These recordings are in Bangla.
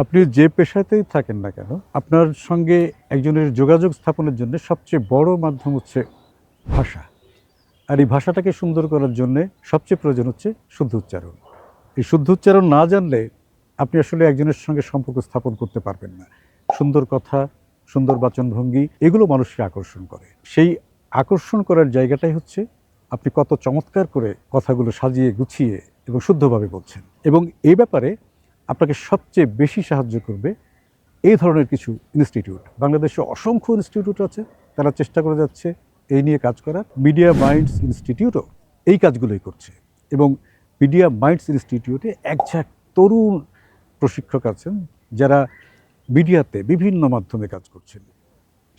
আপনি যে পেশাতেই থাকেন না কেন, আপনার সঙ্গে একজনের যোগাযোগ স্থাপনের জন্য সবচেয়ে বড় মাধ্যম হচ্ছে ভাষা। আর এই ভাষাটাকে সুন্দর করার জন্যে সবচেয়ে প্রয়োজন হচ্ছে শুদ্ধ উচ্চারণ। এই শুদ্ধ উচ্চারণ না জানলে আপনি আসলে একজনের সঙ্গে সম্পর্ক স্থাপন করতে পারবেন না। সুন্দর কথা, সুন্দর বাচনভঙ্গি, এগুলো মানুষকে আকর্ষণ করে। সেই আকর্ষণ করার জায়গাটাই হচ্ছে আপনি কত চমৎকার করে কথাগুলো সাজিয়ে গুছিয়ে এবং শুদ্ধভাবে বলছেন। এবং এই ব্যাপারে আপনাকে সবচেয়ে বেশি সাহায্য করবে এই ধরনের কিছু ইনস্টিটিউট। বাংলাদেশে অসংখ্য ইনস্টিটিউট আছে, তারা চেষ্টা করে যাচ্ছে এই নিয়ে কাজ করার। মিডিয়া মাইন্ডস ইনস্টিটিউটও এই কাজগুলোই করছে এবং মিডিয়া মাইন্ডস ইনস্টিটিউটে একঝাক তরুণ প্রশিক্ষক আছেন যারা মিডিয়াতে বিভিন্ন মাধ্যমে কাজ করছেন।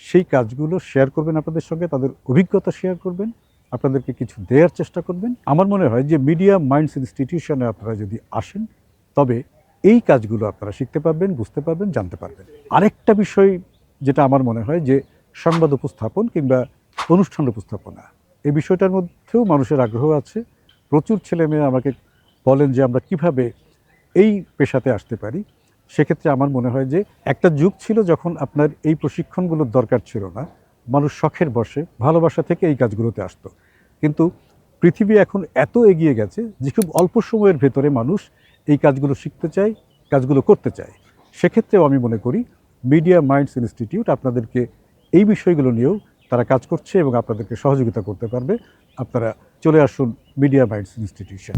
সেই কাজগুলো শেয়ার করবেন আপনাদের সঙ্গে, তাদের অভিজ্ঞতা শেয়ার করবেন, আপনাদেরকে কিছু দেওয়ার চেষ্টা করবেন। আমার মনে হয় যে মিডিয়া মাইন্ডস ইনস্টিটিউশনে আপনারা যদি আসেন, তবে এই কাজগুলো আপনারা শিখতে পারবেন, বুঝতে পারবেন, জানতে পারবেন। আরেকটা বিষয় যেটা আমার মনে হয় যে সংবাদ উপস্থাপন কিংবা অনুষ্ঠান উপস্থাপনা, এই বিষয়টার মধ্যেও মানুষের আগ্রহ আছে। প্রচুর ছেলেমেয়ে আমাকে বলেন যে আমরা কীভাবে এই পেশাতে আসতে পারি। সেক্ষেত্রে আমার মনে হয় যে একটা যুগ ছিল যখন আপনার এই প্রশিক্ষণগুলোর দরকার ছিল না। মানুষ শখের বসে, ভালোবাসা থেকে এই কাজগুলোতে আসতো। কিন্তু পৃথিবী এখন এত এগিয়ে গেছে যে খুব অল্প সময়ের ভেতরে মানুষ এই কাজগুলো শিখতে চাই, কাজগুলো করতে চাই। সেক্ষেত্রেও আমি মনে করি মিডিয়া মাইন্ডস ইনস্টিটিউট আপনাদেরকে এই বিষয়গুলো নিয়েও তারা কাজ করছে এবং আপনাদেরকে সহযোগিতা করতে পারবে। আপনারা চলে আসুন মিডিয়া মাইন্ডস ইনস্টিটিউশন।